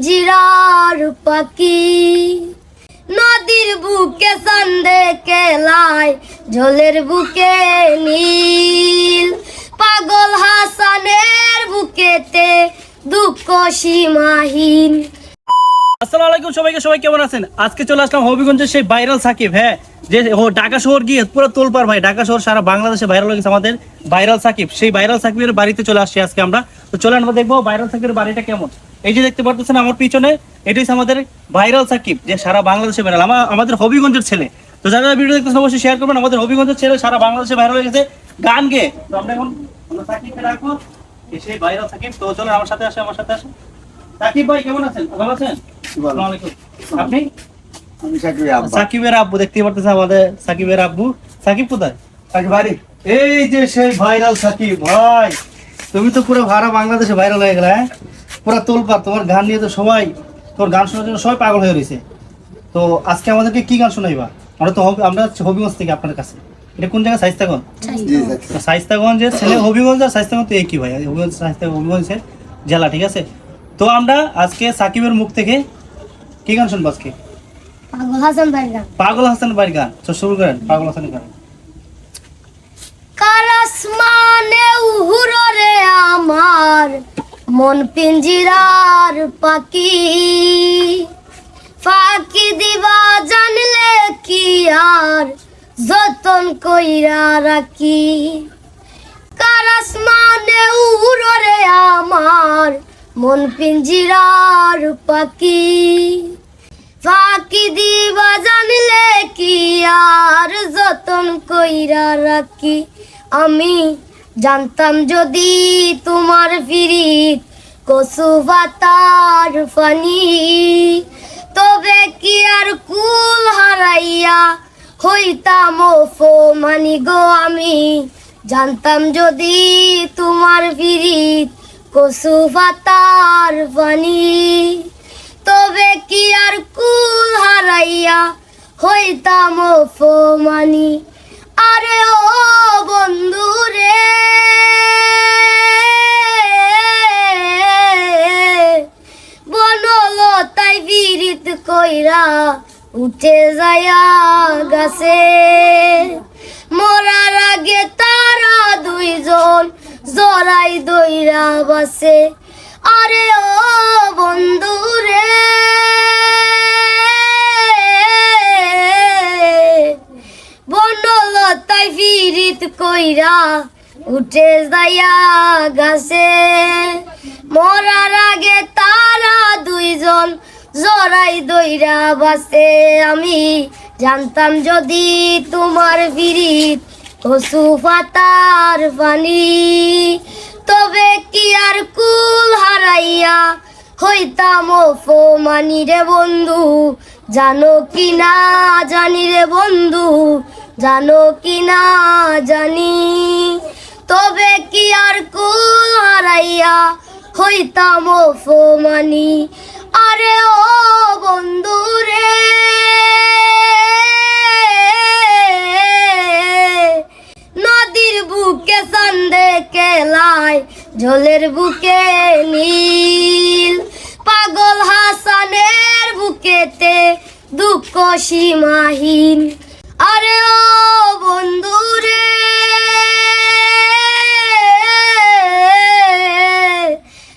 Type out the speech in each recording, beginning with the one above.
পিঞ্জিরার পাখি। নদীর বুকে সন্দে কেলায়, ঝোলের বুকে নীল। পাগল হাসানের বুকেতে দুঃখ সীমাহীন। আসসালামু আলাইকুম সবাইকে, সবাই কেমন আছেন? আজকে চলে আসলাম হবিগঞ্জের সেই ভাইরাল সাকিব হ্যাঁ? যে ও ঢাকা শহর গিয়ে পুরো তোলপার ভাই, ঢাকা শহর সারা বাংলাদেশে ভাইরাল হয়ে গেছে আমাদের ভাইরাল সাকিব। সেই ভাইরাল সাকিবের বাড়িতে চলে আসছি আজকে আমরা। তো চলে আমরা দেখব ভাইরাল সাকিবের বাড়িটা কেমন। এই যে দেখতে পারতেছেন আমার পিছনে এটাই আমাদের ভাইরাল সাকিব যে সারা বাংলাদেশে ভাইরাল আমার আমাদের হবিগঞ্জের ছেলে। তো যারা ভিডিও দেখতেছেন অবশ্যই শেয়ার করবেন। আমাদের হবিগঞ্জের ছেলে সারা বাংলাদেশে ভাইরাল হয়ে গেছে। গান গেয়ে তো আমরা এখন সাকিবকে রাখব সেই ভাইরাল সাকিব। তো চলো আমার সাথে আসে আমার সাথে আসে। সাকিব ভাই কেমন আছেন? ভালো আছেন? আপনি? সাকিবের আব্বু। দেখতে পারতেছেন আমাদের সাকিবের আব্বু। সাকিব কোথায়? বাড়ি। এই যে সেই ভাইরাল সাকিব ভাই। তুমি তো পুরো ভাড়া বাংলাদেশে ভাইরাল হয়ে গেলে হ্যাঁ? পুরো তোলপা তোমার গান নিয়ে তো সবাই তোর গান শোনার জন্য সবাই পাগল হয়ে রয়েছে। তো আজকে আমাদেরকে কি গান শোনাইবা? আমরা তো হবি- আমরা হচ্ছে হবিগঞ্জ থেকে আপনার কাছে। এটা কোন জায়গা? সাইস্তাগঞ্জ? সাইস্তাগঞ্জের ছেলে হবিগঞ্জ আর সাইস্তাগঞ্জ তো একই ভাই। হবিগঞ্জ সাইস্তা হবিগঞ্জের জেলা ঠিক আছে? তো আমরা আজকে সাকিবের মুখ থেকে কি গান শুনব আজকে? পাগল হাসান ভাইয়ের গান। পাগল হাসান বাড়ির গান। তো শুরু করেন পাগল হাসানের গান। কারাসমানে উহুরে আমার। মন পিঞ্জিরার পাখি। ফাঁকি দিবা জানলে কি আর যতন কইরা রাখি। কারাসমানে উহুরে আমার মন পিঞ্জিরার পাখি। ফাঁকি দিবা জানলে কি আর যতন কইরা রাখি। আমি জানতাম যদি তোমার ফিরিত কসু পাতার ফানি। তবে কি আর কুল হারাইয়া হইতাম মানি গো আমি। জানতাম যদি তোমার ফিরিত কসু পাতার পানি তবে কি আর কুল হারাইয়া হইতাম মানি আরে ও বন্ধু রে। বনলতাই বিরিত কইরা উঠে যায়া গাছে মরার আগে তারা দুইজন জড়াই দইরা বাসে। আরে ও বন্ধু রে। কইরা উঠে যাইয়া গাছে। মরার আগে তারা দুইজন জড়াই দইরা বাসে আমি জানতাম যদি তোমার ফিরিত কসু পাতার পানি, তবে কি আর কুল হারাইয়া হইতাম মানি রে বন্ধু? জানো কি না জানি রে বন্ধু? জানো কি না জানি। তবে কি আর কুল হারাইয়া হইতাম মানি আরে ও বন্ধু রে। নদীর বুকে সন্দে কেলায়, ঝোলের বুকে নীল। পাগল হাসানের বুকেতে দুঃখ সীমাহীন। আরে ও বন্ধু রে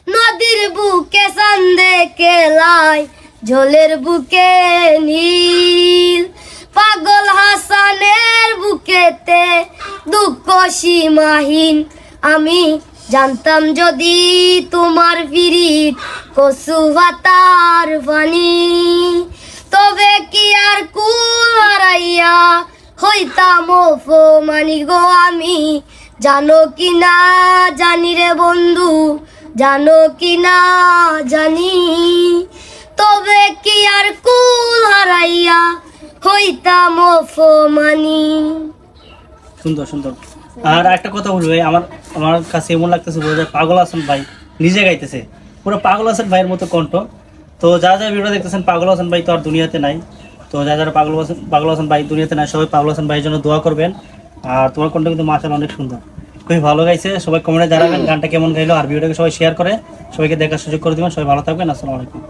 নদীর বুকে সন্দে কেলায় ঝোলের বুকে নীল। পাগল হাসানের বুকেতে দুঃখ সীমাহীন। আমি জানতাম যদি তোমার ফিরিত কসু ভাতার পানি তবে কি আর কুল হারাইয়া হইতাম মানি গো আমি। জানো কি না জানি রে বন্ধু, জানো কি না জানি। তবে কি আর কুল হারাইয়া হইতাম মানি সুন্দর সুন্দর। আর একটা কথা বলব আমার আমার কাছে এমন লাগতেছে যায় পাগল হাসান ভাই, নিজে গাইতেছে। পুরো পাগল হাসান ভাইয়ের মতো কণ্ঠ। তো যা যা ভিডিও দেখতেছেন, পাগল হাসান ভাই তো আর দুনিয়াতে নাই। তো যারা যারা পাগল হোসেন পাগল হাসান ভাই দুনিয়াতে না সবাই পাগল হাসান ভাইয়ের জন্য দোয়া করবেন। আর তোমার কণ্ঠ কিন্তু মাসাল অনেক সুন্দর। খুবই ভালো গাইছে, সবাই কমেন্টে জানাবেন গানটা কেমন গাইলো, আর ভিডিওটাকে সবাই শেয়ার করে, সবাইকে দেখার সুযোগ করে দেবেন, সবাই ভালো থাকবেন, আসসালামু আলাইকুম।